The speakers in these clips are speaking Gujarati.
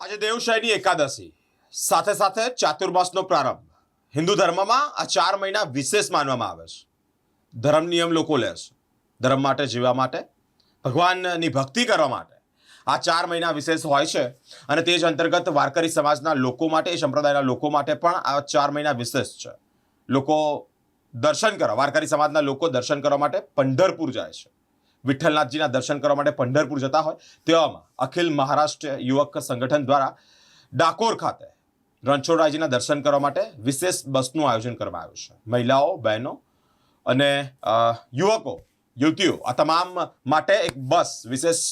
આજે દેવશાહીની એકાદશી. સાથે સાથે ચાતુર્માસનો પ્રારંભ. હિન્દુ ધર્મમાં આ ચાર મહિના વિશેષ માનવામાં આવે છે. ધર્મ નિયમ લોકો લે છે. ધર્મ માટે જીવવા માટે, ભગવાનની ભક્તિ કરવા માટે. આ ચાર મહિના વિશેષ હોય છે અને તે જ અંતર્ગત વારકરી સમાજના લોકો માટે એ સંપ્રદાયના લોકો માટે પણ આ ચાર મહિના વિશેષ છે. લોકો દર્શન કરવા, વારકરી સમાજના લોકો દર્શન કરવા માટે પંઢરપુર જાય છે. વિઠ્ઠલનાથજીના દર્શન કરવા માટે પંઢરપુર જતા હોય, તેવામાં અખિલ મહારાષ્ટ્ર યુવક સંગઠન દ્વારા ડાકોર ખાતે રણછોડરાયજીના દર્શન કરવા માટે વિશેષ બસનું આયોજન કરવામાં આવ્યું છે. મહિલાઓ, બહેનો અને યુવકો, યુવતીઓ, આ તમામ માટે એક બસ વિશેષ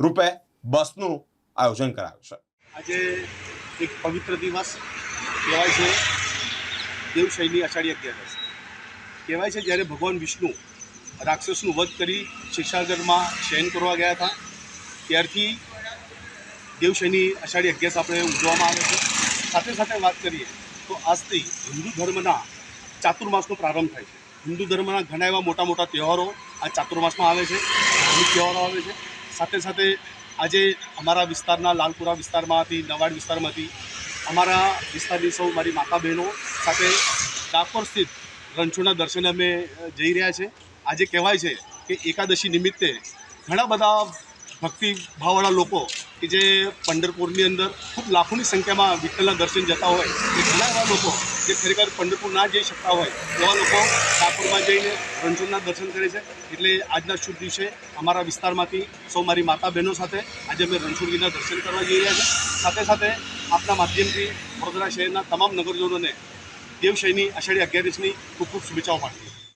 રૂપે બસનું આયોજન કરાયું છે. આજે એક પવિત્ર દિવસ કહેવાય છે. દેવશૈની અષાઢી અગિયારસ કહેવાય છે જ્યારે ભગવાન વિષ્ણુ રાક્ષસનું વધ કરી શિક્ષાગરમાં શયન કરવા ગયા હતા. ત્યારથી દેવશૈની અષાઢી અગિયારસ આપણે ઉજવવામાં આવે છે. સાથે સાથે વાત કરીએ તો આજથી હિન્દુ ધર્મના ચાતુર્માસનો પ્રારંભ થાય છે. હિન્દુ ધર્મના ઘણા એવા મોટા મોટા તહેવારો આ ચાતુર્માસમાં આવે છે. ધાર્મિક તહેવારો આવે છે. સાથે સાથે આજે અમારા વિસ્તારના લાલપુરા વિસ્તારમાંથી, નવાડ વિસ્તારમાંથી, અમારા વિસ્તારની સૌ મારી માતા બહેનો સાથે ડાકોર સ્થિત રણછોડના દર્શને અમે જઈ રહ્યા છે. આજે કહેવાય છે કે એકાદશી નિમિત્તે ઘણા બધા ભક્તિ ભાવવાળા લોકો કે જે પંઢરપુરની અંદર ખૂબ લાખોની સંખ્યામાં વિઠ્ઠલના દર્શન જતા હોય, એ ઘણા એવા લોકો જે ખરેખર પંઢરપુર ના જઈ શકતા હોય, એવા લોકો ઠાકોરમાં જઈને રણછોડના દર્શન કરે છે. એટલે આજના શુભ દિવસે અમારા વિસ્તારમાંથી સૌ મારી માતા બહેનો સાથે આજે અમે રણછોડજીના દર્શન કરવા જઈ રહ્યા છીએ. સાથે સાથે આપના માધ્યમથી વડોદરા શહેરના તમામ નગરજનોને દેવશયની આષાઢી અગિયારીસની ખૂબ ખૂબ શુભેચ્છાઓ પાઠવી